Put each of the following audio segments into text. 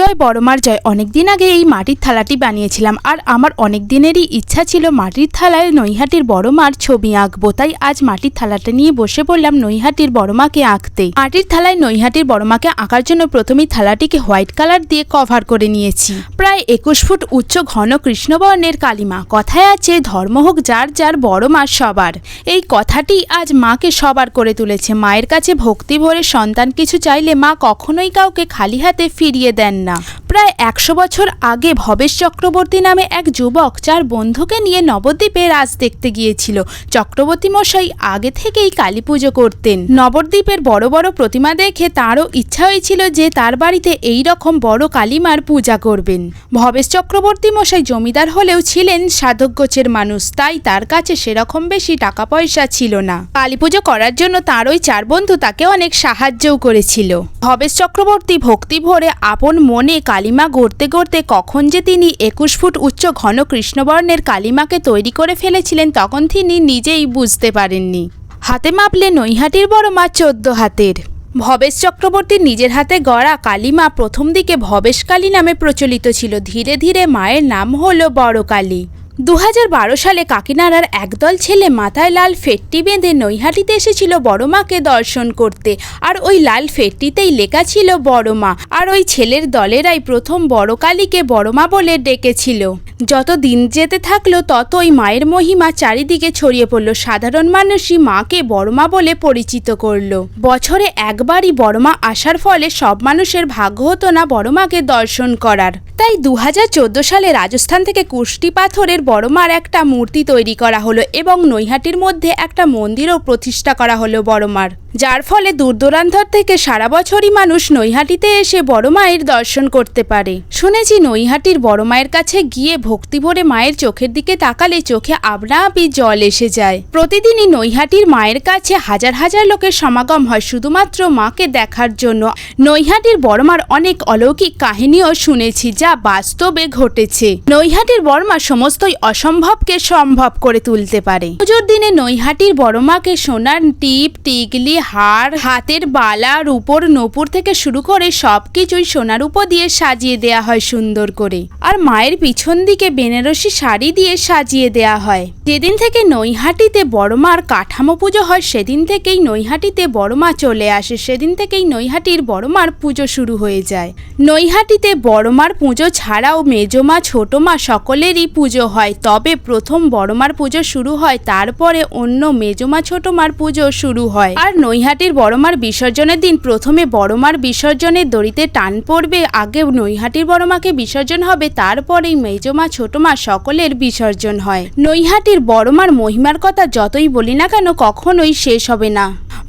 জয় বড়মার জয়। অনেক দিন আগে এই মাটির থালাটি বানিয়েছিলাম আর আমার অনেক দিনেরই ইচ্ছা ছিল মাটির থালায় নৈহাটির বড়মার ছবি আঁকবো। তাই আজ মাটির থালাটা নিয়ে বসে পড়লাম নৈহাটির বড়মাকে আঁকতে। মাটির থালায় নৈহাটির বড়মাকে আঁকার জন্য প্রথমেই থালাটিকে হোয়াইট কালার দিয়ে কভার করে নিয়েছি। প্রায় একুশ ফুট উচ্চ ঘন কৃষ্ণবর্ণের কালিমা। কথায় আছে, ধর্ম হোক যার যার বড় মা সবার। এই কথাটি আজ মাকে সবার করে তুলেছে। মায়ের কাছে ভক্তি ভরে সন্তান কিছু চাইলে মা কখনোই কাউকে খালি হাতে ফিরিয়ে দেন না। প্রায় একশো বছর আগে ভবেশ চক্রবর্তী নামে এক যুবক চার বন্ধুকে নিয়ে নবদ্বীপে রাজ দেখতে গিয়েছিল। চক্রবর্তী মশাই আগে থেকেই কালী পুজো করতেন। নবদ্বীপের বড় বড় প্রতিমা দেখে তারও ইচ্ছা হয়েছিল যে তার বাড়িতে এই রকম বড় কালীমার পূজা করবেন। ভবেশ চক্রবর্তী মশাই জমিদার হলেও ছিলেন সাধকগোছের মানুষ, তাই তার কাছে সেরকম বেশি টাকা পয়সা ছিল না। কালী পুজো করার জন্য তার ওই চার বন্ধু তাকে অনেক সাহায্যও করেছিল। ভবেশ চক্রবর্তী ভক্তি ভরে আপন মনে কালিমা গড়তে গড়তে কখন যে তিনি একুশ ফুট উচ্চ ঘন কৃষ্ণবর্ণের কালিমাকে তৈরি করে ফেলেছিলেন তখন তিনি নিজেই বুঝতে পারেননি। হাতে মাপলে নৈহাটির বড় মা চোদ্দ হাতের। ভবেশ চক্রবর্তীর নিজের হাতে গড়া কালিমা প্রথম দিকে ভবেশ কালী নামে প্রচলিত ছিল। ধীরে ধীরে মায়ের নাম হলো বড় কালী দু হাজার বারো সালে কাকিনাড়ার একদল ছেলে মাথায় লাল ফেটটি বেঁধে নৈহাটিতে এসেছিল বড় মাকে দর্শন করতে। আর ওই লাল ফেটটিতেই লেখা ছিল বড় মা। আর ওই ছেলের দলেরাই প্রথম বড় কালীকে বড় মা বলে ডেকেছিল। যত দিন যেতে থাকল ততই মায়ের মহিমা চারিদিকে ছড়িয়ে পড়ল। সাধারণ মানুষই মাকে বড়মা বলে পরিচিত করল। বছরে একবারই বড়মা আসার ফলে সব মানুষের ভাগ্য হতো না বড়মাকে দর্শন করার। তাই দু হাজার চোদ্দ সালে রাজস্থান থেকে কুষ্টি পাথরের বড়মার একটা মূর্তি তৈরি করা হলো এবং নৈহাটির মধ্যে একটা মন্দিরও প্রতিষ্ঠা করা হলো বড়মার যার ফলে দূর দূরান্তর থেকে সারা বছরই মানুষ নৈহাটিতে এসে বড় মায়ের দর্শন করতে পারে। শুনেছি নৈহাটির বড় মায়ের কাছে গিয়ে ভক্তি ভরে মায়ের চোখের দিকে তাকালে চোখে আপনা আপি জল এসে যায়। প্রতিদিনই নৈহাটির মায়ের কাছে হাজার হাজার লোকের সমাগম হয় শুধুমাত্র মাকে দেখার জন্য। নৈহাটির বড়মার অনেক অলৌকিক কাহিনীও শুনেছি যা বাস্তবে ঘটেছে। নৈহাটির বড়মা সমস্তই অসম্ভবকে সম্ভব করে তুলতে পারে। পুজোর দিনে নৈহাটির বড়মাকে সোনার টিপ টিকলি হার, হাতের বালা, রূপোর নপুর থেকে শুরু করে সবকিছুই সোনার উপর দিয়ে সাজিয়ে দেয়া হয় সুন্দর করে। আর মায়ের পিছন দিকে বেনারসি শাড়ি দিয়ে সাজিয়ে দেয়া হয়। যেদিন থেকে নৈহাটিতে বড়মার কাঠামো পুজো হয়, সেদিন থেকেই নৈহাটিতে বড়মা চলে আসে। সেদিন থেকেই নৈহাটির বড়মার পুজো শুরু হয়ে যায়। নৈহাটিতে বড়মার পুজো ছাড়াও মেজমা ছোটমা সকলেরই পুজো হয়। তবে প্রথম বড়মার পুজো শুরু হয়, তারপরে অন্য মেজমা ছোটমার পুজো শুরু হয়। আর নৈহাটির বড়মার বিসর্জনের দিন প্রথমে বড়মার বিসর্জনের দড়িতে টান পড়বে, আগে নৈহাটির বড়মাকে বিসর্জন হবে, তারপরেই মেজমা ছোটমা সকলের বিসর্জন হয়। নৈহাটির বড়মার মহিমার কথা যতই বলি না কেন, কখনোই শেষ হবে না।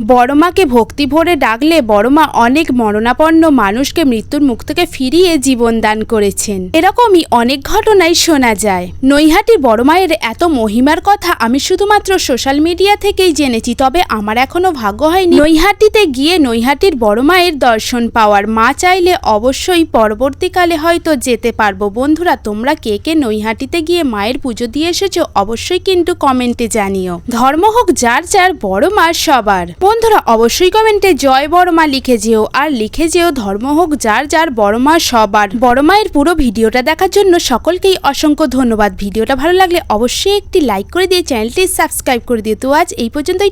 বড়মাকে ভক্তি ভরে ডাকলে বড়মা অনেক মরণাপন্ন মানুষকে মৃত্যুর মুখ থেকে ফিরিয়ে জীবন দান করেছেন। এরকমই অনেক ঘটনাই শোনা যায়। নৈহাটির বড়মায়ের এত মহিমার কথা আমি শুধুমাত্র সোশ্যাল মিডিয়া থেকেই জেনেছি, তবে আমার এখনও ভাগ্য হয়নি। নৈহাটিতে গিয়ে নৈহাটির বড় মায়ের দর্শন পাওয়ার মা চাইলে অবশ্যই পরবর্তীকালে হয়তো যেতে পারব। বন্ধুরা, তোমরা কে কে নৈহাটিতে গিয়ে মায়ের পুজো দিয়ে এসেছ অবশ্যই কিন্তু কমেন্টে জানিও। ধর্ম হোক, যার যার বড় মা সবার। বন্ধুরা অবশ্যই কমেন্টে জয় বড়মা লিখে যেও, আর লিখে যেও ধর্ম হোক যার যার বড়মা সবার। বড় মায়ের পুরো ভিডিওটা দেখার জন্য সকলকেই অসংখ্য ধন্যবাদ। ভিডিওটা ভালো লাগলে অবশ্যই একটি লাইক করে দিয়ে চ্যানেলটি সাবস্ক্রাইব করে দিও। তো আজ এই পর্যন্তই।